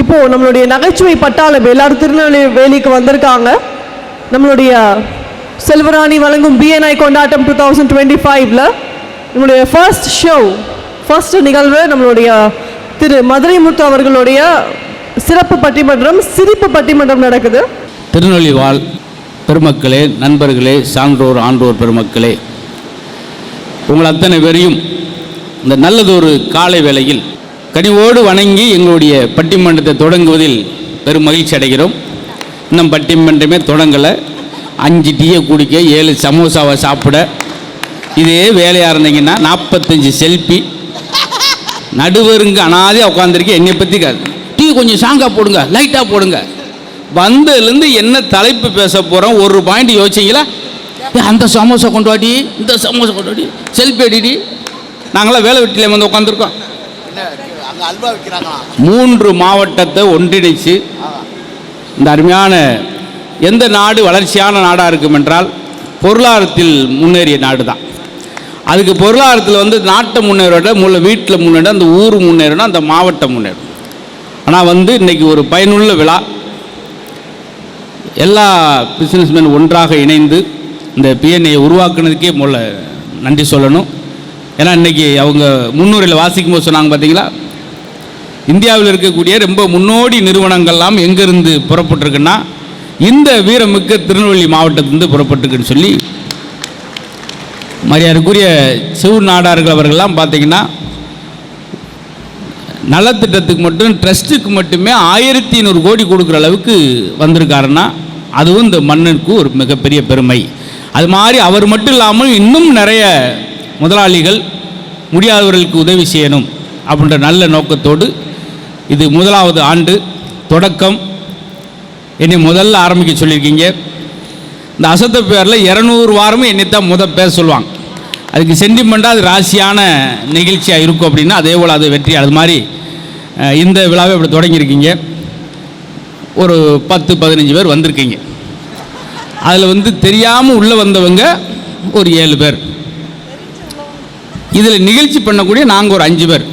இப்போ நம்மளுடைய நகைச்சுவை பட்டாளம் எல்லாரும் திருநெல்வேலிக்கு வந்திருக்காங்க. நம்மளுடைய செல்வராணி வழங்கும் பிஎன்ஐ கொண்டாட்டம் டூ தௌசண்ட் டுவெண்ட்டி ஃபைவ்ல நம்மளுடைய ஃபர்ஸ்ட் ஷோ ஃபர்ஸ்ட் நிகழ்வு நம்மளுடைய திரு மதுரை முத்து அவர்களுடைய சிறப்பு பட்டிமன்றம் சிரிப்பு பட்டிமன்றம் நடக்குது. திருநெல்வேலி வாழ் பெருமக்களே நண்பர்களே சான்றோர் ஆன்றோர் பெருமக்களே உங்கள் அத்தனை பேரையும் இந்த நல்லதொரு காலை வேளையில் கனிவோடு வணங்கி எங்களுடைய பட்டிமன்றத்தை தொடங்குவதில் பெரும் மகிழ்ச்சி அடைகிறோம். இன்னும் பட்டிமன்றமே தொடங்கலை. அஞ்சு டீயை குடிக்க ஏழு சமோசாவை சாப்பிட. இதே வேலையாக இருந்தீங்கன்னா நாற்பத்தஞ்சு செல்ஃபி நடுவருங்க அனாதையாக உட்காந்துருக்கேன் என்னை பற்றி டீ கொஞ்சம் சாங்காக போடுங்க லைட்டாக போடுங்க. வந்ததுலேருந்து என்ன தலைப்பு பேச போகிறோம் ஒரு பாயிண்ட் யோசிச்சிங்களா? அந்த சமோசா கொண்டாடி இந்த சமோசா கொண்டு வாட்டி செல்ஃபி அடிடி. நாங்களாம் வேலை வெட்டியில் வந்து உட்காந்துருக்கோம் மூன்று மாவட்டத்தை ஒன்றிணைச்சு இந்த அருமையான எந்த நாடு வளர்ச்சியான நாடாக இருக்கும் என்றால் பொருளாதாரத்தில் முன்னேறிய நாடு தான் அதுக்கு பொருளாதாரத்தில் வந்து நாட்டை முன்னேறோட முள்ள வீட்டில் முன்னேற அந்த ஊர் முன்னேறணும் அந்த மாவட்டம் முன்னேறும். ஆனால் வந்து இன்னைக்கு ஒரு பயனுள்ள விழா. எல்லா பிஸ்னஸ்மேன் ஒன்றாக இணைந்து இந்த பிஎன்ஐயை உருவாக்குனதுக்கே முதல்ல நன்றி சொல்லணும். ஏன்னா இன்னைக்கு அவங்க முன்னுரையில் வாசிக்கும் போது சொன்னாங்க பார்த்தீங்களா இந்தியாவில் இருக்கக்கூடிய ரொம்ப முன்னோடி நிறுவனங்கள்லாம் எங்கேருந்து புறப்பட்டுருக்குன்னா இந்த வீரமிக்க திருநெல்வேலி மாவட்டத்திலிருந்து புறப்பட்டுருக்குன்னு சொல்லி மரியாதைக்குரிய சிவு நாடார்கள் அவர்கள்லாம் பார்த்திங்கன்னா நலத்திட்டத்துக்கு மட்டும் ட்ரஸ்ட்டுக்கு மட்டுமே ஆயிரத்தி ஐநூறு கோடி கொடுக்குற அளவுக்கு வந்திருக்காருன்னா அதுவும் இந்த மண்ணுக்கு ஒரு மிகப்பெரிய பெருமை. அது மாதிரி அவர் மட்டும் இல்லாமல் இன்னும் நிறைய முதலாளிகள் முடியாதவர்களுக்கு உதவி செய்யணும் அப்படின்ற நல்ல நோக்கத்தோடு இது முதலாவது ஆண்டு. தொடக்கம். என்னை முதல்ல ஆரம்பிக்க சொல்லியிருக்கீங்க. இந்த அசத்த பேரில் இரநூறு வாரமும் என்னைத்தான் முத பேர் சொல்லுவாங்க. அதுக்கு சென்டிமெண்ட்டாக அது ராசியான நிகழ்ச்சியாக இருக்கும் அப்படின்னா அதே போல் அது வெற்றி. அது மாதிரி இந்த விழாவை இப்படி தொடங்கியிருக்கீங்க. ஒரு பத்து பதினஞ்சு பேர் வந்திருக்கீங்க. அதில் வந்து தெரியாமல் உள்ளே வந்தவங்க ஒரு ஏழு பேர். இதில் நிகழ்ச்சி பண்ணக்கூடிய நாங்கள் ஒரு அஞ்சு பேர்.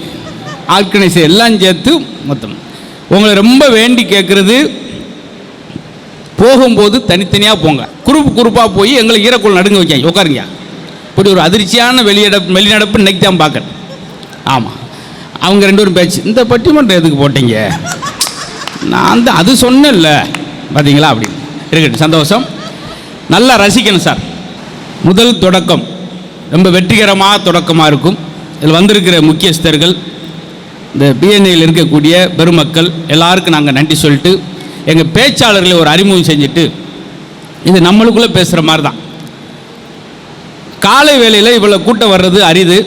ஆர்கனைசர் எல்லாம் சேர்த்து மொத்தம். உங்களை ரொம்ப வேண்டி கேட்குறது போகும்போது தனித்தனியாக போங்க. குரூப் குரூப்பாக போய் எங்களை ஈரக்குள் நடுங்க வைக்காங்க உட்காருங்க. இப்படி ஒரு அதிர்ச்சியான வெளியடப்பு வெளிநடப்பு இன்னைக்கு தான் பார்க்குறேன் ஆமாம் அவங்க ரெண்டு பேரும் பேச்சு இந்த பட்டிமன்றம் எதுக்கு போட்டீங்க? நான் தான் அது சொன்னேன்ல. பார்த்தீங்களா அப்படின்னு இருக்கட்டும். சந்தோஷம். நல்லா ரசிக்கணும் சார். முதல் தொடக்கம் ரொம்ப வெற்றிகரமாக தொடக்கமாக இருக்கும். இதில் வந்திருக்கிற முக்கியஸ்தர்கள் இந்த பிஎன்ஏயில் இருக்கக்கூடிய பெருமக்கள் எல்லாருக்கும் நாங்கள் நன்றி சொல்லிட்டு எங்கள் பேச்சாளர்களை ஒரு அறிமுகம் செஞ்சுட்டு இது நம்மளுக்குள்ளே பேசுகிற மாதிரி தான் காலை வேளையில் இவ்வளோ கூட்டம் வர்றது அரிது.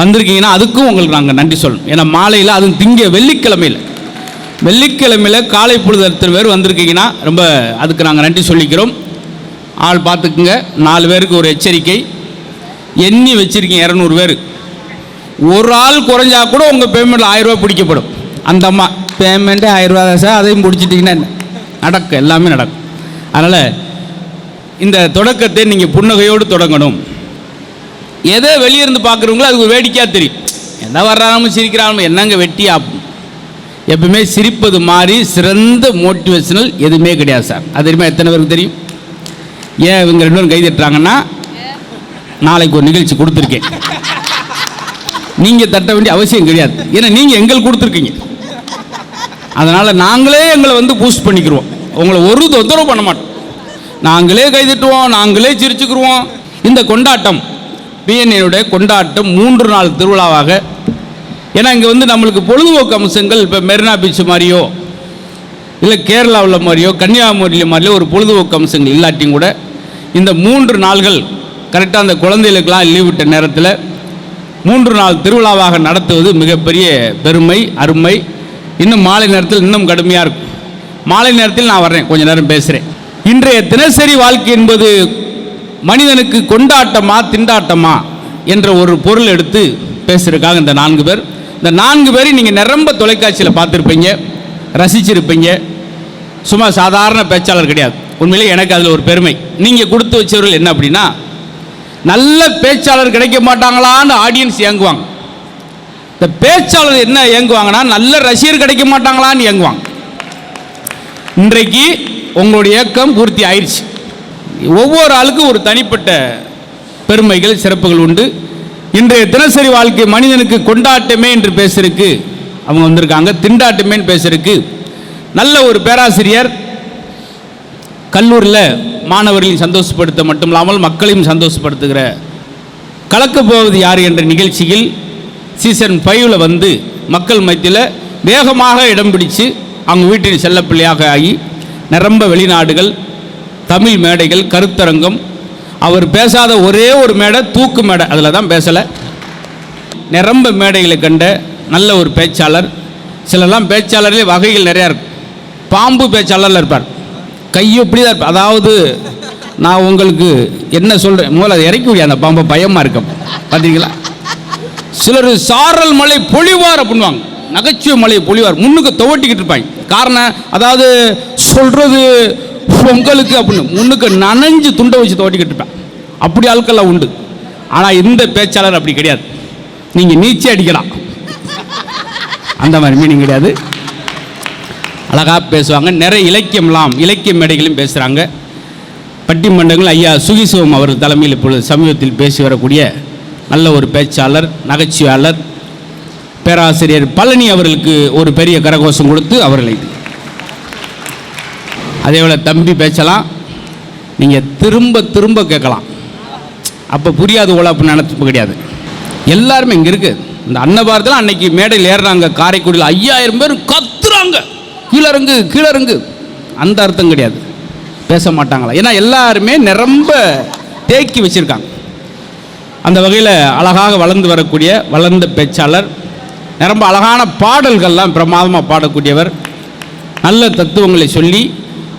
வந்திருக்கீங்கன்னா அதுக்கும் உங்களுக்கு நாங்கள் நன்றி சொல்லணும். ஏன்னா மாலையில் அதுவும் திங்க வெள்ளிக்கிழமையில். வெள்ளிக்கிழமையில் காலை பொழுது எத்தனை பேர் வந்திருக்கீங்கன்னா ரொம்ப அதுக்கு நாங்கள் நன்றி சொல்லிக்கிறோம். ஆள் பார்த்துக்குங்க. நாலு பேருக்கு ஒரு எச்சரிக்கை. எண்ணி வச்சுருக்கீங்க இரநூறு பேர். ஒரு ஆள் குறைஞ்சா கூட உங்கள் பேமெண்ட்டில் ஆயிரரூபா பிடிக்கப்படும். அந்த அம்மா பேமெண்ட்டே ஆயிரரூபா தான் சார் அதையும் பிடிச்சிட்டிங்கன்னா? நடக்கும் எல்லாமே நடக்கும். அதனால் இந்த தொடக்கத்தை நீங்கள் புன்னகையோடு தொடங்கணும். எதை வெளியே இருந்து பார்க்குறவங்களோ அதுக்கு ஒரு வேடிக்கையாக தெரியும். எந்த வர்றாலும் சிரிக்கிறாலும் என்னங்க வெட்டி ஆப்பும் எப்பவுமே சிரிப்பது மாதிரி சிறந்த மோட்டிவேஷனல் எதுவுமே கிடையாது சார். அது தெரியுமா எத்தனை பேருக்கு தெரியும்? ஏன் இவங்க ரெண்டு பேரும் கை தட்டுறாங்கன்னா நாளைக்கு ஒரு நிகழ்ச்சி கொடுத்துருக்கேன். நீங்கள் தட்ட வேண்டிய அவசியம் கிடையாது. ஏன்னா நீங்கள் எங்களுக்கு கொடுத்துருக்கீங்க. அதனால் நாங்களே எங்களை வந்து பூஸ்ட் பண்ணிக்கிறோம் உங்களை ஒரு தொந்தரவு பண்ண மாட்டோம். நாங்களே கைதிட்டுவோம் நாங்களே சிரிச்சுக்கிருவோம். இந்த கொண்டாட்டம் பிஎன்ஏனுடைய கொண்டாட்டம் மூன்று நாள் திருவிழாவாக. ஏன்னா இங்கே வந்து நம்மளுக்கு பொழுதுபோக்கு அம்சங்கள் இப்போ மெரினா பீச் மாதிரியோ இல்லை கேரளாவில் மாதிரியோ கன்னியாகுமரியில் மாதிரியோ ஒரு பொழுதுபோக்கு அம்சங்கள் இல்லாட்டியும் கூட இந்த மூன்று நாள்கள் கரெக்டாக அந்த குழந்தைகளுக்கெல்லாம் லீவ் விட்ட நேரத்தில் மூன்று நாள் திருவிழாவாக நடத்துவது மிகப்பெரிய பெருமை அருமை. இன்னும் மாலை நேரத்தில் இன்னும் கடுமையாக இருக்கும். மாலை நேரத்தில் நான் வர்றேன். கொஞ்ச நேரம் பேசுகிறேன் இன்றைய தினசரி வாழ்க்கை என்பது மனிதனுக்கு கொண்டாட்டமா திண்டாட்டமா என்ற ஒரு பொருள் எடுத்து பேசுகிறக்காக இந்த நான்கு பேர். இந்த நான்கு பேரையும் நீங்கள் நிரம்ப தொலைக்காட்சியில் பார்த்துருப்பீங்க ரசிச்சிருப்பீங்க. சும்மா சாதாரண பேச்சாளர் கிடையாது. உண்மையிலே எனக்கு அதில் ஒரு பெருமை. நீங்கள் கொடுத்து வச்சவர்கள் என்ன அப்படின்னா நல்ல பேச்சாளர் கிடைக்க மாட்டாங்களான்னு ஆடியன்ஸ் இயங்குவாங்க இந்த பேச்சாளர் என்ன இயங்குவாங்கன்னா நல்ல ரசிகர் கிடைக்க மாட்டாங்களான்னு இயங்குவாங்க இன்றைக்கு உங்களுடைய இயக்கம் பூர்த்தி ஆயிடுச்சு ஒவ்வொரு ஆளுக்கும் ஒரு தனிப்பட்ட பெருமைகள் சிறப்புகள் உண்டு. இன்றைய தினசரி வாழ்க்கை மனிதனுக்கு கொண்டாட்டமே என்று பேசுறதுக்கு அவங்க வந்திருக்காங்க. திண்டாட்டமேன்னு பேசுறதுக்கு நல்ல ஒரு பேராசிரியர் கல்லூரியில் மாணவர்களையும் சந்தோஷப்படுத்த மட்டும் இல்லாமல் மக்களையும் சந்தோஷப்படுத்துகிற கலக்கப் போவது யார் என்ற நிகழ்ச்சியில் சீசன் ஃபைவ்ல வந்து மக்கள் மத்தியில் வேகமாக இடம் பிடிச்சு அவங்க வீட்டின் செல்லப்பிள்ளையாக ஆகி நிரம்ப வெளிநாடுகள் தமிழ் மேடைகள் கருத்தரங்கம் அவர் பேசாத ஒரே ஒரு மேடை தூக்கு மேடை அதில் தான் பேசலை. நிரம்ப மேடைகளை கண்ட நல்ல ஒரு பேச்சாளர். சிலலாம் பேச்சாளர்களே வகைகள் நிறையா இருக்கும் பாம்பு பேச்சாளரில் இருப்பார். கையை இப்படி தான் இருப்பேன் அதாவது நான் உங்களுக்கு என்ன சொல்கிறேன் முதல்ல அதை இறக்கி முடியாது அந்த பாம்பை பயமாக இருக்கும். பார்த்தீங்களா சிலர் சாரல் மலை பொழிவார் அப்படின்வாங்க நகைச்சுவை மலை பொழிவார். முன்னுக்கு துவட்டிக்கிட்டு இருப்பாங்க. காரணம் அதாவது சொல்கிறது பொங்கலுக்கு அப்படின்னு. முன்னுக்கு நனைஞ்சு துண்டை வச்சு துவட்டிக்கிட்டு இருப்பேன். அப்படி ஆட்கள்லாம் உண்டு. ஆனால் இந்த பேச்சாளர் அப்படி கிடையாது. நீங்கள் நீச்சே அடிக்கலாம். அந்த மாதிரி மீனிங் கிடையாது. அழகாக பேசுவாங்க. நிறைய இலக்கியம்லாம் இலக்கிய மேடைகளும் பேசுகிறாங்க பட்டிமன்றங்கள் ஐயா சுகிசிவம் அவர் தலைமையில் இப்பொழுது சமீபத்தில் பேசி வரக்கூடிய நல்ல ஒரு பேச்சாளர் நகைச்சுவையாளர் பேராசிரியர் பழனி அவர்களுக்கு ஒரு பெரிய கரகோஷம் கொடுத்து அவர்களை அதே போல் தம்பி பேசலாம் நீங்கள் திரும்ப திரும்ப கேட்கலாம். அப்போ புரியாது போல அப்படின்னு நினப்பு கிடையாது. எல்லாருமே இங்கே இருக்குது இந்த அன்னபாரத்தில் அன்னைக்கு மேடையில் ஏறுறாங்க. காரைக்குடியில் ஐயாயிரம் பேர் கத்துறாங்க. கீழறங்கு கீழறங்கு. அந்த அர்த்தம் கிடையாது. பேச மாட்டாங்களா? ஏன்னா எல்லாருமே நிரம்ப தேக்கி வச்சுருக்காங்க. அந்த வகையில் அழகாக வளர்ந்து வரக்கூடிய வளர்ந்த பேச்சாளர் நிரம்ப அழகான பாடல்கள்லாம் பிரமாதமாக பாடக்கூடியவர் நல்ல தத்துவங்களை சொல்லி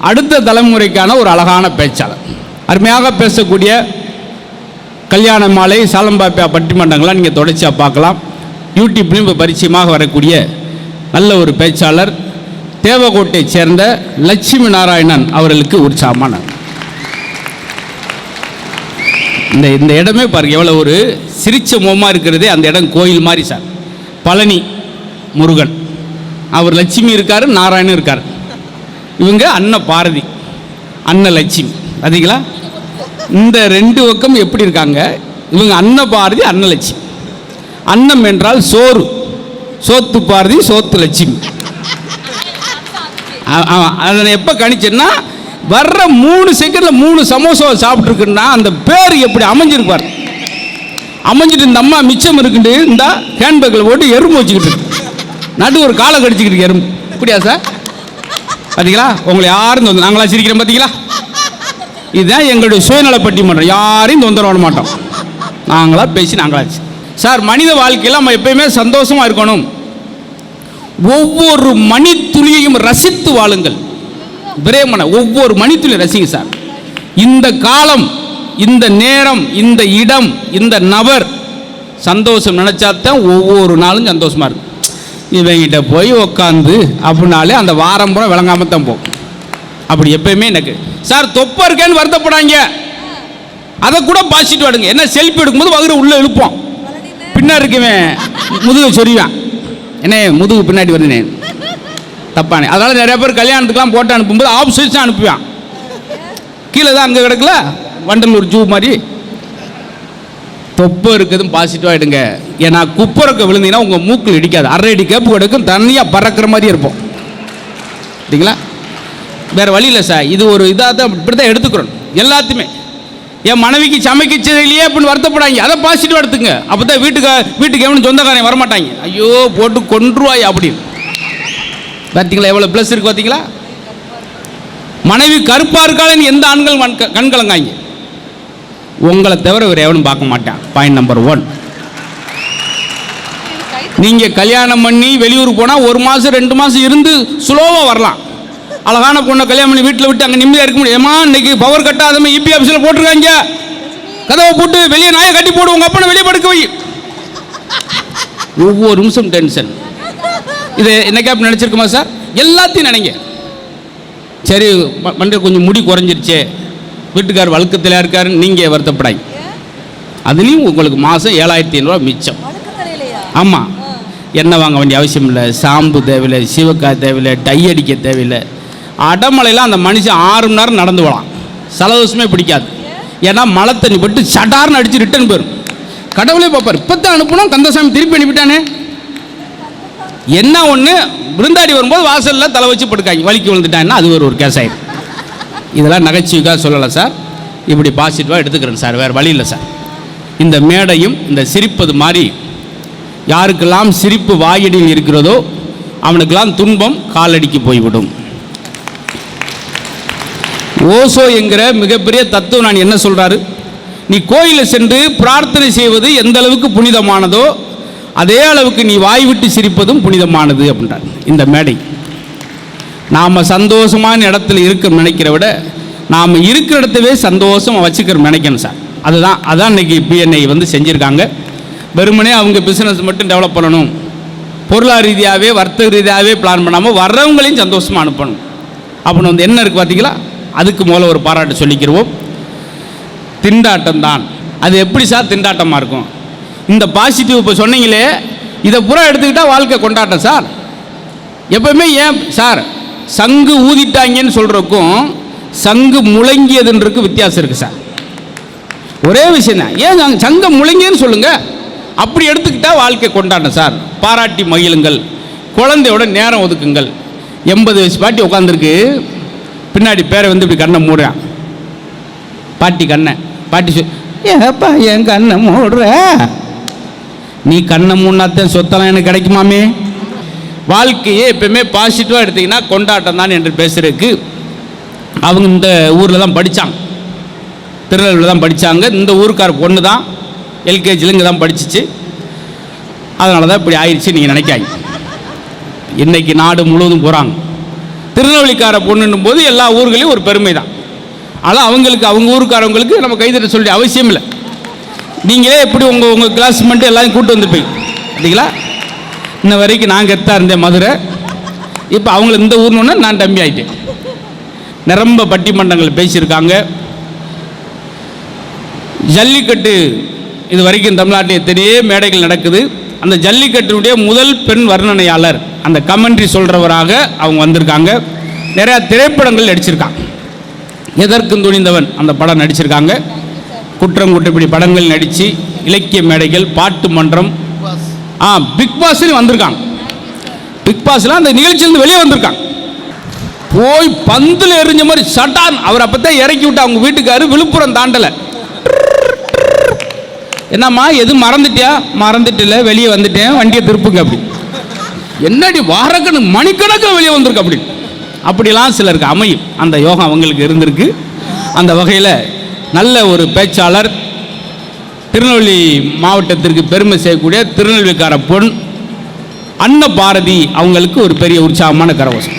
அடுத்த தலைமுறைக்கான ஒரு அழகான பேச்சாளர். அருமையாக பேசக்கூடிய கல்யாண மாலை சாலம்பாப்பியா பட்டிமன்றங்கள்லாம் நீங்கள் தொடர்ச்சியாக பார்க்கலாம். யூடியூப்லையும் இப்போ பரிச்சயமாக வரக்கூடிய நல்ல ஒரு பேச்சாளர் தேவகோட்டை சேர்ந்த லட்சுமி நாராயணன் அவர்களுக்கு உற்சாகமான இந்த இந்த இடமே பாருங்க எவ்வளோ ஒரு சிரிச்ச முகமாக இருக்கிறதே அந்த இடம் கோயில் மாதிரி சார். பழனி முருகன். அவர் லட்சுமி இருக்கார் நாராயணன் இருக்கார். இவங்க அன்ன பாரதி அன்ன லட்சுமி. பார்த்தீங்களா இந்த ரெண்டு பக்கம் எப்படி இருக்காங்க? இவங்க அன்ன பாரதி அன்ன லட்சுமி. அன்னம் என்றால் சோறு. சோத்து பாரதி சோத்து லட்சுமி. ஆ- எப்போ கணிச்சேன்னா வர்ற மூணு செகண்டில் மூணு சமோசாவை சாப்பிட்ருக்குன்னா அந்த பேர் எப்படி அமைஞ்சிருப்பார் அமைஞ்சிட்டு இந்த அம்மா மிச்சம் இருக்குண்டு இந்த ஹேண்ட்பேக்கில் போட்டு எறும்பு வச்சுக்கிட்டு இருக்கு. நடு ஒரு காலை கடிச்சிக்கிட்டு இருக்கு எறும்பு. அப்படியா சார்? பார்த்தீங்களா உங்களை யாரும் தொந்தரவு நாங்களா சிரிக்கிறோம் பார்த்தீங்களா இதுதான் எங்களுடைய சுயநல பட்டிமன்றம். யாரையும் தொந்தரவு பண்ண மாட்டோம். நாங்களா பேசி நாங்களாச்சு சார் மனித வாழ்க்கையில் நம்ம எப்பயுமே சந்தோஷமாக இருக்கணும். ஒவ்வொரு துளியையும் ரசித்து வாழுங்கள். பிரேமனை ஒவ்வொரு மணித்துளியும் ரசிங்க சார். இந்த காலம் இந்த நேரம் இந்த இடம் இந்த நபர் சந்தோஷம் நினச்சாதான் ஒவ்வொரு நாளும் சந்தோஷமா இருக்கும். இவங்கிட்ட போய் உக்காந்து அப்படின்னாலே அந்த வாரம் பூரா விளங்காம தான் போகும். அப்படி எப்பயுமே எனக்கு சார் தொப்பை இருக்கேன்னு வருத்தப்படாங்க அதை கூட பாசிட்டு வாடுங்க என்ன செல்ஃபி எடுக்கும்போது வகுற உள்ள இழுப்போம் பின்னாடி இருக்கவன் முதுகு சொரிவான் என்ன முதுகு பின்னாடி வருதுனே. தப்பானே. அதனால் நிறைய பேர் கல்யாணத்துக்குலாம் போட்டு அனுப்பும்போது ஆப்போசிட்ஸாக அனுப்புவான். கீழே தான் அங்கே கிடக்கல வண்டலூர் ஜூ மாதிரி. தொப்பை இருக்கிறதும் பாசிட்டிவாக எடுங்க ஏன்னா குப்பரக்க விழுந்தீங்கன்னா உங்கள் மூக்கில் இடிக்காது. அரை அடி கேப்பு கிடக்கும் தனியாக பறக்கிற மாதிரி இருப்போம். சரிங்களா? வேறு வழி இல்லை சார். இது ஒரு இதாக தான் இப்படி தான் எடுத்துக்கிறோம். எல்லாத்தையுமே. என் மனைவிக்கு சமைக்கச்சது இல்லையே அப்படின்னு வருத்தப்படாங்க அதை பாசிட்டிவாக எடுத்துங்க அப்போ தான் வீட்டுக்கு வீட்டுக்கு எவனும் சொந்தக்காரன் வரமாட்டாங்க. ஐயோ போட்டு கொன்றுவாய் அப்படின்னு. பார்த்தீங்களா எவ்வளோ ப்ளஸ் இருக்கு பார்த்தீங்களா மனைவி கருப்பாக இருக்காளன்னு எந்த ஆண்கள் கண் கலங்காங்க? உங்களை தவிர வேறு எவனும் பார்க்க மாட்டான். பாயிண்ட் நம்பர் ஒன் நீங்கள் கல்யாணம் பண்ணி வெளியூர் போனால் ஒரு மாதம் ரெண்டு மாதம் இருந்து ஸ்லோவாக வரலாம். அழகான பொண்ணை கல்யாணம் பண்ணி வீட்டில் விட்டு அங்கே நிம்மதியாக இருக்க முடியுமா இன்னைக்கு பவர் கட்டாதமே இபி ஆஃபீஸில் போட்டிருக்காங்க. கதவை போட்டு வெளியே நாயை கட்டி போடு உங்கள் அப்பனை வெளியே படுக்க வை. ஒவ்வொரு நிமிஷம் டென்ஷன் இது என்னைக்கா அப்படி நினச்சிருக்குமா சார்? எல்லாத்தையும் நினைங்க. சரி மண்டை கொஞ்சம் முடி குறைஞ்சிருச்சே. வீட்டுக்கார் வழுக்கத்தில் இருக்காருன்னு நீங்கள் வருத்தப்படாங்க அதுலேயும் உங்களுக்கு மாதம் ஏழாயிரத்தி ஐநூறுரூவா மிச்சம். ஆமாம் எண்ணெய் வாங்க வேண்டிய அவசியம் இல்லை. ஷாம்பு தேவையில்லை சீவக்காய் தேவையில்லை டை அடிக்க தேவையில்லை. அடமலையில் அந்த மனுஷன் ஆறு மணி நேரம் நடந்து போகலாம் சலதோஷமே பிடிக்காது. ஏன்னா மழை தண்ணி பட்டு சடார்னு அடித்து ரிட்டர்ன் போயிடும் கடவுளே பார்ப்பார் இப்போத்தான் அனுப்பணும் கந்தசாமி திருப்பி அனுப்பிட்டானே. என்ன ஒன்று விருந்தாடி வரும்போது வாசலில் தலை வச்சு படுக்காங்க. வலிக்கு விழுந்துட்டாங்கன்னா அது ஒரு ஒரு கேஸ் ஆயிடும் இதெல்லாம் நகைச்சுவைக்காக சொல்லலை சார். இப்படி பாசிட்டிவாக எடுத்துக்கிறேன் சார். வேறு வழி இல்லை சார். இந்த மேடையும் இந்த சிரிப்பது மாதிரி யாருக்கெல்லாம் சிரிப்பு வாயடியில் இருக்கிறதோ அவனுக்கெல்லாம் துன்பம் காலடிக்கு போய்விடும். ஓசோ என்கிற மிகப்பெரிய தத்துவம் நான் என்ன சொல்கிறாரு நீ கோயிலில் சென்று பிரார்த்தனை செய்வது எந்த அளவுக்கு புனிதமானதோ அதே அளவுக்கு நீ வாய் விட்டு சிரிப்பதும் புனிதமானது அப்படின்றார். இந்த மேடை. நாம் சந்தோஷமான இடத்துல இருக்க நினைக்கிற விட நாம் இருக்கிற இடத்தவே சந்தோஷமாக வச்சுக்கிற நினைக்கணும் சார். அதுதான் அதான் இன்னைக்கு பிஎன்ஐ வந்து செஞ்சுருக்காங்க. வெறுமனே அவங்க பிஸ்னஸ் மட்டும் டெவலப் பண்ணணும். பொருளாதார ரீதியாகவே வர்த்தக ரீதியாகவே பிளான் பண்ணாமல் வர்றவங்களையும் சந்தோஷமாக அனுப்பணும். அப்படின்னு வந்து என்ன இருக்குது பார்த்தீங்களா அதுக்கு முதல்ல ஒரு பாராட்டு சொல்லிக்கிறோம். திண்டாட்டம் தான். அது எப்படி சார் திண்டாட்டமாக இருக்கும்? இந்த பாசிட்டிவ் இப்போ சொன்னீங்களே இதை பூரா எடுத்துக்கிட்டால் வாழ்க்கை கொண்டாட்டம் சார். எப்பவுமே ஏன் சார் சங்கு ஊதிட்டாங்கன்னு சொல்கிறக்கும் சங்கு முழங்கியதுன்றதுக்கு வித்தியாசம் இருக்குது சார். ஒரே விஷயம் தான். ஏன் சங்கம் முழங்கியன்னு சொல்லுங்க. அப்படி எடுத்துக்கிட்டால் வாழ்க்கை கொண்டாட்டம் சார். பாராட்டி மகிழுங்கள். குழந்தையோட நேரம் ஒதுக்குங்கள். எண்பது வயசு பாட்டி உட்காந்துருக்கு பின்னாடி பேரை வந்து இப்படி கண்ணை மூடுறான். பாட்டி கண்ணை. பாட்டி சொல் ஏப்பா என் கண்ணை மூடுற? நீ கண்ணை மூணாத்தான் சொத்தெல்லாம் எனக்கு கிடைக்குமாமே? வாழ்க்கையே எப்பயுமே பாசிட்டிவாக எடுத்தீங்கன்னா கொண்டாட்டம் தான் என்று பேசுறதுக்கு அவங்க இந்த ஊரில் தான் படித்தாங்க திருநெல்வேலியில் தான் படித்தாங்க இந்த ஊருக்கார பொண்ணு தான் எல்கேஜியில் இங்கே தான் படிச்சிச்சு. அதனால தான் இப்படி ஆயிடுச்சு நீங்கள் நினைக்காங்க இன்றைக்கி நாடு முழுவதும் போகிறாங்க திருநெல்வேலிக்கார பொண்ணுன்னும் போது எல்லா ஊர்களையும் ஒரு பெருமை தான் ஆனால் அவங்களுக்கு அவங்க ஊருக்காரவங்களுக்கு நம்ம கைதட்ட சொல்லிய அவசியம் இல்லை நீங்களே எப்படி உங்கள் உங்கள் கிளாஸ்மேட்டு எல்லாரும் கூட்டு வந்துருப்பீங்க? பார்த்தீங்களா? இன்ன வரைக்கும் நான் கெத்தாக இருந்தேன் மதுரை. இப்போ அவங்கள இந்த ஊர்னோன்னா நான் தம்பி ஆயிட்டேன். நிரம்ப பட்டிமன்றங்கள் பேசியிருக்காங்க. ஜல்லிக்கட்டு இது வரைக்கும் தமிழ்நாட்டில் எத்தனையோ மேடைகள் நடக்குது. அந்த ஜல்லிக்கட்டினுடைய முதல் பெண் வர்ணனையாளர் அந்த கமெண்ட்ரி சொல்கிறவராக அவங்க வந்திருக்காங்க. நிறையா திரைப்படங்கள் நடிச்சிருக்காங்க. எதற்கும் துணிந்தவன் அந்த படம் நடிச்சிருக்காங்க. குற்றம் குற்றப்படி படங்கள் நடித்து இலக்கிய மேடைகள் பாட்டு மன்றம். ஆ பிக் பாஸ்லேயும் வந்திருக்காங்க. பிக் பாஸ்லாம் அந்த நிகழ்ச்சியிலேருந்து வெளியே வந்திருக்காங்க. போய் பந்தில் எரிஞ்ச மாதிரி சட்டான். அவர் அப்பதான் இறக்கி விட்டு அவங்க வீட்டுக்காரு விழுப்புரம் தாண்டலை. என்னம்மா எது மறந்துட்டியா? மறந்துட்டில்ல வெளியே வந்துட்டேன் வண்டியை திருப்புங்க அப்படி. என்னடி வாரக்கணக்கு மணிக்கணக்கில் வெளியே வந்திருக்கு அப்படி. அப்படிலாம் சிலருக்கு அமையும். அந்த யோகம் அவங்களுக்கு இருந்திருக்கு. அந்த வகையில் நல்ல ஒரு பேச்சாளர். திருநெல்வேலி மாவட்டத்திற்கு பெருமை செய்யக்கூடிய திருநெல்வேலிக்கார பொன் அன்ன பாரதி அவங்களுக்கு ஒரு பெரிய உற்சாகமான கரவசம்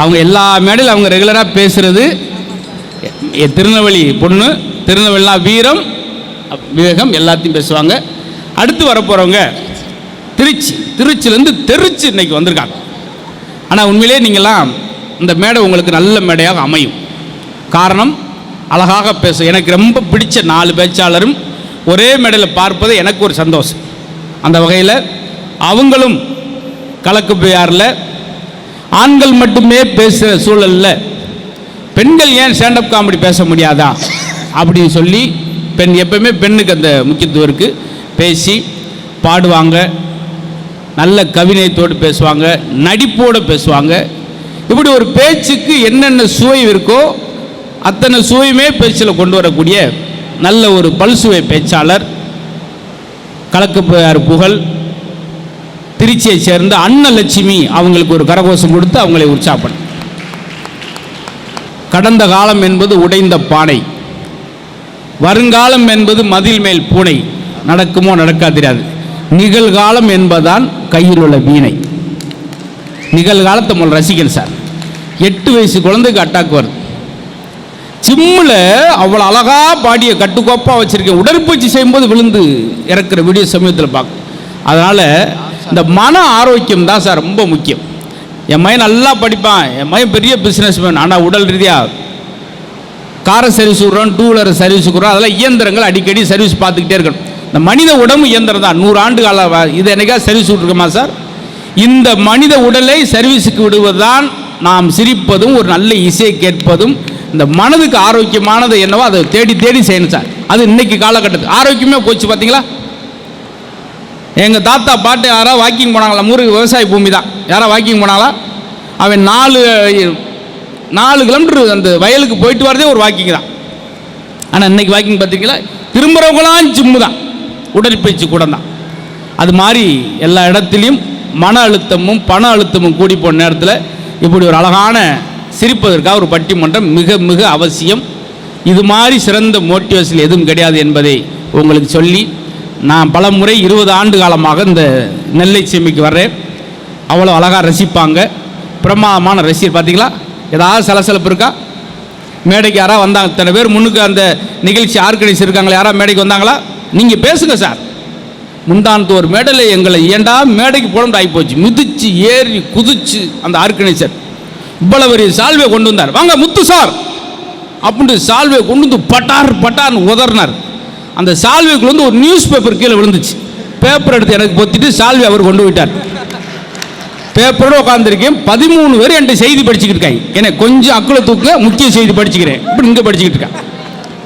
அவங்க எல்லா மேடையில் அவங்க ரெகுலராக பேசுகிறது திருநெல்வேலி பொண்ணு திருநெல்வேலினா வீரம் விவேகம் எல்லாத்தையும் பேசுவாங்க. அடுத்து வரப்போகிறவங்க திருச்சி திருச்சிலேருந்து தெரிச்சு இன்னைக்கு வந்திருக்காங்க. ஆனால் உண்மையிலே நீங்களாம் இந்த மேடை உங்களுக்கு நல்ல மேடையாக அமையும். காரணம் அழகாக பேசும் எனக்கு ரொம்ப பிடிச்ச நாலு பேச்சாளரும் ஒரே மேடையில் பார்ப்பது எனக்கு ஒரு சந்தோஷம். அந்த வகையில் அவங்களும் கலக்கு பியாரில் ஆண்கள் மட்டுமே பேசுகிற சூழலில் பெண்கள் ஏன் ஸ்டாண்டப் காமெடி பேச முடியாதா? அப்படின்னு சொல்லி பெண் எப்பவுமே பெண்ணுக்கு அந்த முக்கியத்துவம் இருக்குது பேசி பாடுவாங்க. நல்ல கவிநயத்தோடு பேசுவாங்க. நடிப்போடு பேசுவாங்க. இப்படி ஒரு பேச்சுக்கு என்னென்ன சுவை இருக்கோ அத்தனை சுவையுமே பேச்சில் கொண்டு வரக்கூடிய நல்ல ஒரு பல்சுவை பேச்சாளர் கலக்கப்பையார் புகழ் திருச்சியை சேர்ந்த அன்னலட்சுமி அவங்களுக்கு ஒரு கரகோஷம் கொடுத்து அவங்களை உற்சாகப்படும் கடந்த காலம் என்பது உடைந்த பானை. வருங்காலம் என்பது மதில் மேல் பூனை. நடக்குமோ நடக்கா தெரியாது. நிகழ்காலம் என்பதுதான் கையில் உள்ள வீணை. நிகழ்காலத்தை முதல்ல ரசிக்கணும் சார். எட்டு வயசு குழந்தைக்கு அட்டாக் வருது. ஜிம்மில் அவ்வளோ அழகாக பாடியை கட்டுக்கோப்பாக வச்சுருக்கேன் உடற்பயிற்சி செய்யும்போது விழுந்து இறக்குற வீடியோ சமயத்தில் பார்க்க. அதனால் இந்த மன ஆரோக்கியம் தான் சார் ரொம்ப முக்கியம். என் மையன் நல்லா படிப்பான். என் மையன் பெரிய பிஸ்னஸ் மேன் ஆனால் உடல் ரீதியாக காரை சர்வீஸ் விட்றோம் டூ வீலர் சர்வீஸ் விட்றோம் அதெல்லாம் இயந்திரங்கள் அடிக்கடி சர்வீஸ் பார்த்துக்கிட்டே இருக்கணும். இந்த மனித உடம்பு இயந்திரம் தான். நூறு ஆண்டு கால இது என்னைக்கா சர்வீஸ் விட்ருக்கோமா சார்? இந்த மனித உடலை சர்வீஸுக்கு விடுவதுதான் நாம் சிரிப்பதும் ஒரு நல்ல இசையை கேட்பதும் இந்த மனதுக்கு ஆரோக்கியமானது என்னவோ அதை தேடி தேடி செய்யணும் சார். அது இன்னைக்கு காலகட்டத்துக்கு. ஆரோக்கியமே போச்சு பார்த்தீங்களா எங்கள் தாத்தா பாட்டு யாராவது வாக்கிங் போனாங்களா? ஊருக்கு விவசாய பூமி தான். யாராவது வாக்கிங் போனாங்களா? அவன் நாலு நாலு கிலோமீட்டர் அந்த வயலுக்கு போயிட்டு வரதே ஒரு வாக்கிங் தான். ஆனால் இன்னைக்கு வாக்கிங் பார்த்தீங்களா திரும்புகிறவங்களாம் ஜிம்மு தான். உடற்பயிற்சி கூட தான். அது மாதிரி எல்லா இடத்துலையும் மன அழுத்தமும் பண அழுத்தமும் கூடி போன நேரத்தில் இப்படி ஒரு அழகான சிரிப்பதற்காக ஒரு பட்டிமன்றம் மிக மிக அவசியம். இது மாதிரி சிறந்த மோட்டிவேஷன் எதுவும் கிடையாது என்பதை உங்களுக்கு சொல்லி நான் பல முறை இருபது ஆண்டு காலமாக இந்த நெல்லை சேமிக்கு வர்றேன். அவ்வளோ அழகாக ரசிப்பாங்க. பிரமாதமான ரசிகர் பார்த்தீங்களா? ஏதாவது சலசலப்பு இருக்கா? மேடைக்கு யாராவது வந்தாங்க? இத்தனை பேர் முன்னுக்கு அந்த நிகழ்ச்சி ஆர்கனைஸ் இருக்காங்களா யாராவது மேடைக்கு வந்தாங்களா? நீங்கள் பேசுங்க சார். முந்தானத்து ஒரு மேடையில் எங்களை ஏண்டா மேடைக்கு போட ஆகிப்போச்சு மிதிச்சு ஏறி குதிச்சு அந்த ஆர்கனைசர். இவ்வளவு பெரிய சால்வை கொண்டு வந்தார். வாங்க முத்து சார். அப்படின்ட்டு சால்வை கொண்டு வந்து பட்டார் பட்டார்னு உதறினார். அந்த சால்வைக்குள்ள வந்து ஒரு நியூஸ் பேப்பர் கீழே விழுந்துச்சு. பேப்பர் எடுத்து எனக்கு பொத்திட்டு சால்வை அவர் கொண்டு போயிட்டார். பேப்பரோட உட்காந்துருக்கேன் பதிமூணு பேர் என்கிட்ட செய்தி படிச்சுக்கிட்டு இருக்காங்க. எனக்கு கொஞ்சம் அக்குல தூக்க முக்கிய செய்தி படிச்சுக்கிறேன். இப்படி இங்கே படிச்சுக்கிட்டு இருக்கேன்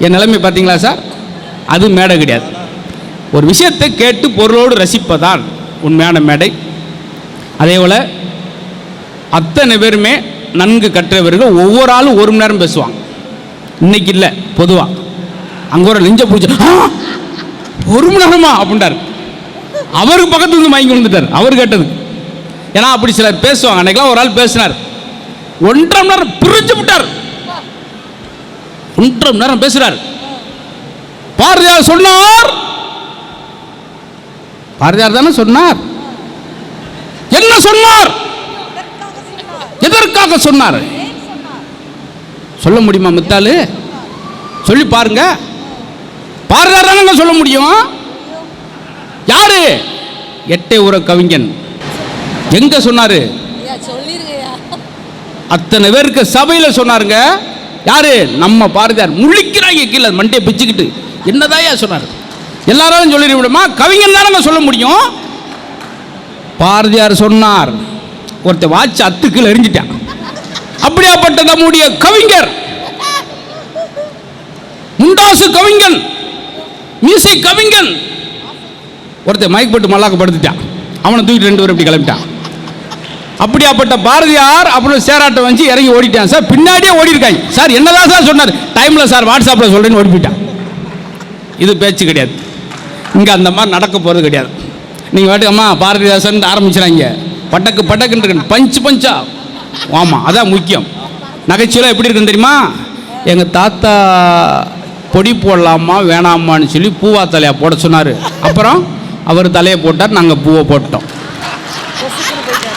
என் நிலைமை பார்த்தீங்களா சார்? அது மேடை கிடையாது. ஒரு விஷயத்தை கேட்டு பொருளோடு ரசிப்பதான் உண்மையான மேடை. அதே போல் அத்தனை பேருமே நன்கு கற்றவர்கள் ஒவ்வொரு ஆளும் ஒரு மணி நேரம் பேசுவாங்க. இன்னைக்கு இல்லை பொதுவாக அங்கே ஒரு நெஞ்ச பிடிச்ச ஒரு மணி நேரமா? அப்படின்ட்டார். அவருக்கு பக்கத்துல இருந்து வாங்கி விழுந்துட்டார் அவர் கேட்டது. ஏன்னா அப்படி சிலர் பேசுவாங்க. அன்னைக்கெல்லாம் ஒரு ஆள் பேசினார். ஒன்றரை மணி நேரம் பிரிஞ்சு விட்டார். ஒன்றரை மணி நேரம் பேசுறார். பாரதியார் சொன்னார். பாரதியார் தானே சொன்னார். என்ன சொன்னார்? எதற்காக சொன்னார்? சொல்ல முடியுமா மித்தாலு சொல்லி பாருங்க. பாரதியார் தானங்க சொல்ல முடியும். யாரு? எட்டை உர கவிஞன். எங்க சொன்னாரு? அத்தனை பேருக்கு சபையில சொன்னாருங்க. யாரு? நம்ம பாரதியார். முழிக்கிறாங்க கீழே மண்டையை பிச்சுக்கிட்டு. என்னதாயா சொன்னார்? எல்லாராலும் சொல்லிட முடியுமா? கவிஞன் தானங்க சொல்ல முடியும். பாரதியார் சொன்னார். ஒருத்த வாட்ச் அத்து கீழே எரிஞ்சிட்டான் அப்படியாப்பட்ட நம்முடைய கவிஞர். முண்டாசு கவிஞன். மியூசிக் கவிஞன். ஒருத்தர் மைக் போட்டு மல்லாக்க படுத்துட்டான் அவனை தூக்கிட்டு ரெண்டு பேரும் இப்படி கிளம்பிட்டான் அப்படியாப்பட்ட பாரதியார் அப்புறம் சேராட்டம் வச்சு இறங்கி ஓடிட்டான். சார் பின்னாடியே ஓடி இருக்காங்க சார் என்னதான் சார் சொன்னார்? டைமில் சார் வாட்ஸ்அப்பில் சொல்கிறேன்னு ஓடி போயிட்டான் இது பேச்சு கிடையாது. இங்கே அந்த மாதிரி நடக்க போகிறது கிடையாது. நீங்கள் வாட்டு அம்மா பாரதிதாசன் ஆரம்பிச்சுறாங்க பட்டக்கு பட்டக்குன்னு இருக்கு பஞ்சு பஞ்சா. ஆமாம் அதான் முக்கியம். நகைச்சுவை எப்படி இருக்குன்னு தெரியுமா? எங்கள் தாத்தா பொடி போடலாமா வேணாமான்னு சொல்லி பூவா தலையா போட சொன்னார். அப்புறம் அவர் தலையை போட்டார் நாங்கள் பூவை போட்டோம்.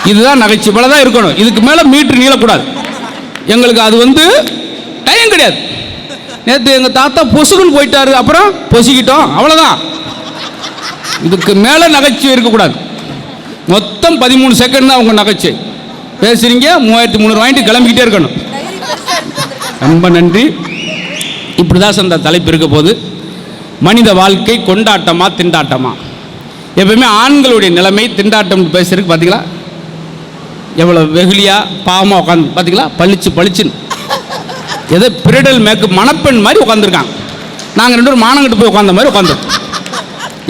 இதுதான் நகைச்சுவை. தான் இருக்கணும். இதுக்கு மேலே மீட்ரு நீளக்கூடாது. எங்களுக்கு அது வந்து டைம் கிடையாது. நேற்று எங்கள் தாத்தா பொசுக்குன்னு போயிட்டாரு. அப்புறம் பொசுக்கிட்டோம். அவ்வளோதான் இதுக்கு மேலே நகைச்சுவை இருக்கக்கூடாது. மொத்தம் பதிமூணு செகண்ட் தான் உங்கள் நகைச்சு. பேசுறீங்க மூவாயிரத்தி முந்நூறு வாங்கிட்டு கிளம்பிக்கிட்டே இருக்கணும். ரொம்ப நன்றி. இப்படி தான் அந்த தலைப்பு இருக்க போது மனித வாழ்க்கை கொண்டாட்டமா திண்டாட்டமா? எப்பவுமே ஆண்களுடைய நிலைமை திண்டாட்டம் பேசுறதுக்கு பார்த்தீங்களா எவ்வளோ வெகுளியாக பாவமாக உட்காந்து பார்த்தீங்களா பளிச்சு பளிச்சுன்னு. ஏதோ பிரிடல் மேக்கப் மணப்பெண் மாதிரி உட்காந்துருக்காங்க நாங்கள் ரெண்டு பேரும் மானங்கிட்டு போய் உட்காந்த மாதிரி உட்காந்துருக்கோம்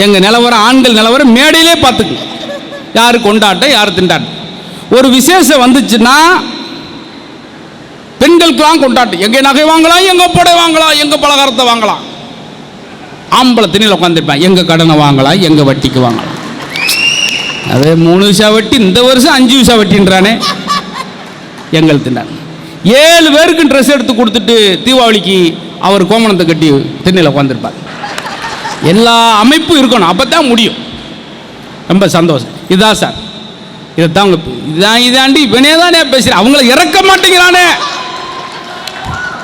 எங்கள் நிலவரம் ஆண்கள் நிலவரம் மேடையிலே பார்த்துக்கு யார் கொண்டாட்டம் யார் திண்டாட்டம் ஒரு விசேஷம் வந்துச்சுன்னா பெண்களுக்கெல்லாம் கொண்டாட்டம் எங்கே நகை வாங்கலாம் எங்கே புடவை வாங்கலாம் எங்கே பலகாரத்தை வாங்கலாம். ஆம்பளை திணியில் உட்காந்துருப்பேன் எங்கள் கடனை வாங்கலாம் எங்கள் வட்டிக்கு வாங்கலாம். அதே மூணு விஷா வட்டி இந்த வருஷம் அஞ்சு விஷா வட்டின்றானே. எங்கள் திண்டான். ஏழு பேருக்கு ட்ரெஸ் எடுத்து கொடுத்துட்டு தீபாவளிக்கு அவர் கோமணத்தை கட்டி திண்ணையில் உட்காந்துருப்பார் எல்லா அமைப்பும் இருக்கணும். அப்போ தான் முடியும். ரொம்ப சந்தோஷம். இதுதான் சார். இதைத்தான் உங்க இதான் இதாண்டி இவனே தானே பேசுகிறேன் அவங்கள இறக்க மாட்டேங்கிறானே.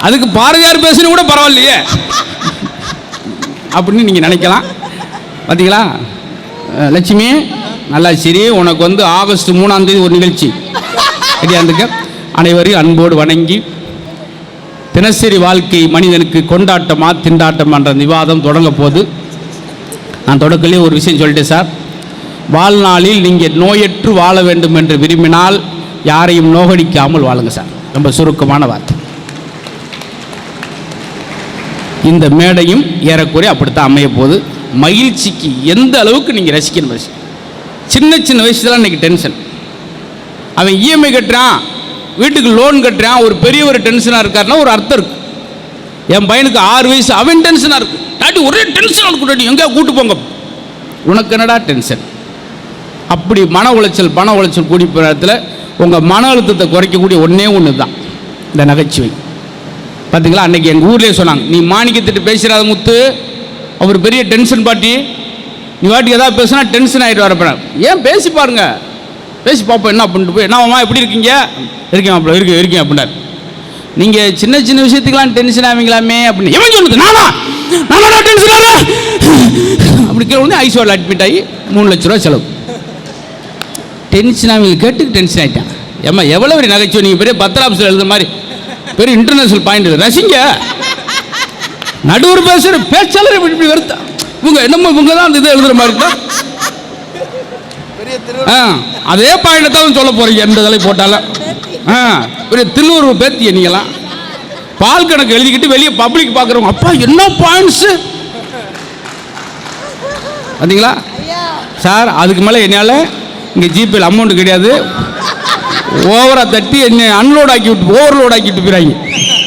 அதுக்கு பாரதியார் பேசுறது கூட பரவாயில்லையே. அப்படின்னு நீங்கள் நினைக்கலாம். பார்த்தீங்களா லட்சுமி நல்லா சரி. உனக்கு வந்து ஆகஸ்ட் மூணாம் தேதி ஒரு நிகழ்ச்சி. ரெடியாந்துக்க அனைவரையும் அன்போடு வணங்கி. தினசரி வாழ்க்கை மனிதனுக்கு கொண்டாட்டமா திண்டாட்டமான்ற விவாதம் தொடங்க போது நான் தொடக்கத்திலே ஒரு விஷயம் சொல்லிட்டேன் சார். வாழ்நாளில் நீங்கள் நோயற்று வாழ வேண்டும் என்று விரும்பினால் யாரையும் நோகடிக்காமல் வாழுங்க சார். ரொம்ப சுருக்கமான வார்த்தை. இந்த மேடையும் ஏறக்குறைய அப்படித்தான் அமைய போகுது. மகிழ்ச்சிக்கு எந்த அளவுக்கு நீங்கள் ரசிக்கணும் சின்ன சின்ன வயசுல இன்றைக்கி டென்ஷன் அவன் இஎம்ஐ கட்டுறான் வீட்டுக்கு லோன் கட்டுறான் ஒரு பெரிய ஒரு டென்ஷனாக இருக்காருன்னா ஒரு அர்த்தம் இருக்குது என் பையனுக்கு ஆறு வயசு அவன் டென்ஷனாக இருக்கும் டாட்டி ஒரே டென்ஷனாக இருக்கும் டாடி எங்கேயா கூட்டு போங்க. உனக்கு என்னடா டென்ஷன் அப்படி மன உளைச்சல் பண உளைச்சல் கூடி போகிற இடத்துல உங்கள் மன அழுத்தத்தை குறைக்கக்கூடிய ஒன்றே ஒன்று தான் இந்த நகைச்சுவை. பார்த்தீங்களா அன்றைக்கி எங்கள் ஊர்லேயே சொன்னாங்க நீ மாணிக்கத்திட்டு பேசுகிறாத முத்து. அவர் பெரிய டென்ஷன் பாட்டி. நீ வாட்டி எதாவது பேசுனா டென்ஷன் ஆகிட்டு வரப்போ ஏன்? பேசி பாருங்க. பேசி பார்ப்போம் என்ன பண்ணிட்டு போய் என்னவாம்மா எப்படி இருக்கீங்க? இருக்கேன் அப்படி இருக்கு இருக்கேன் அப்படின்னாரு. நீங்கள் சின்ன சின்ன விஷயத்துக்கெல்லாம் டென்ஷன் ஆவீங்களாமே அப்படின்னு. எவன் சொன்னது நானா? நானா டென்ஷன் ஆன? அப்படி கீழே வந்து ஐசியூவில் அட்மிட் ஆகி மூணு லட்ச ரூபா செலவு. டென்ஷன் அவங்க கேட்டு டென்ஷன் ஆகிட்டான் ஏம்மா எவ்வளோ பெரிய நகைச்சுவை? நீங்கள் பெரிய பத்திராம்சில் எழுதுற மாதிரி பெரிய இன்டர்நேஷனல் பாயிண்ட் ரசிங்க. நடுவர் பேசுகிற பேச்சாளர் இப்படி இப்படி வருத்தா. இவங்க என்னமோ இவங்க தான் அந்த இதை எழுதுற மாதிரி தான் பெரிய திரு ஆ அதே பாயிண்ட் தான் சொல்ல போறீங்க எந்த தலை போட்டாலும். ஆ பெரிய திருவூர் பேத்திய நீங்களாம் பால் கணக்கு எழுதிக்கிட்டு வெளியே பப்ளிக் பார்க்குறவங்க அப்பா என்ன பாயிண்ட்ஸு பார்த்தீங்களா சார் அதுக்கு மேலே என்னால் இங்கே ஜிபேல அமௌண்ட் கிடையாது. ஓவராக தட்டி என்னை அன்லோட் ஆக்கி விட்டு ஓவர்லோட் ஆக்கி விட்டு போயிறாங்க.